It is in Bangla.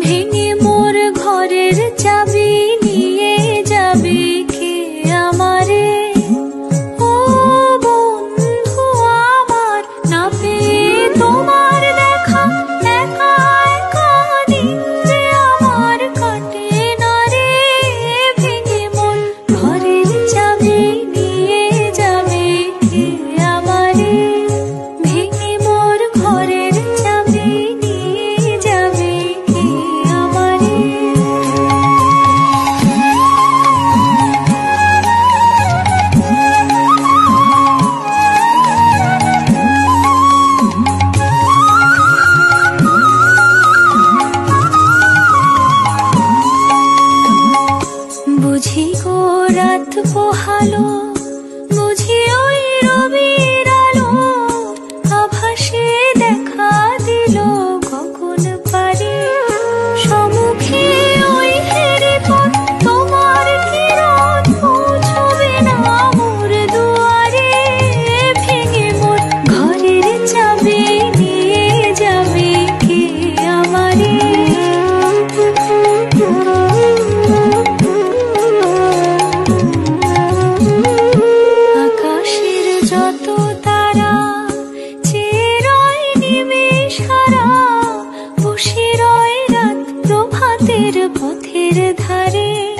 ভেঙে মোর ঘরের চাবি 哈喽 পথের ধারে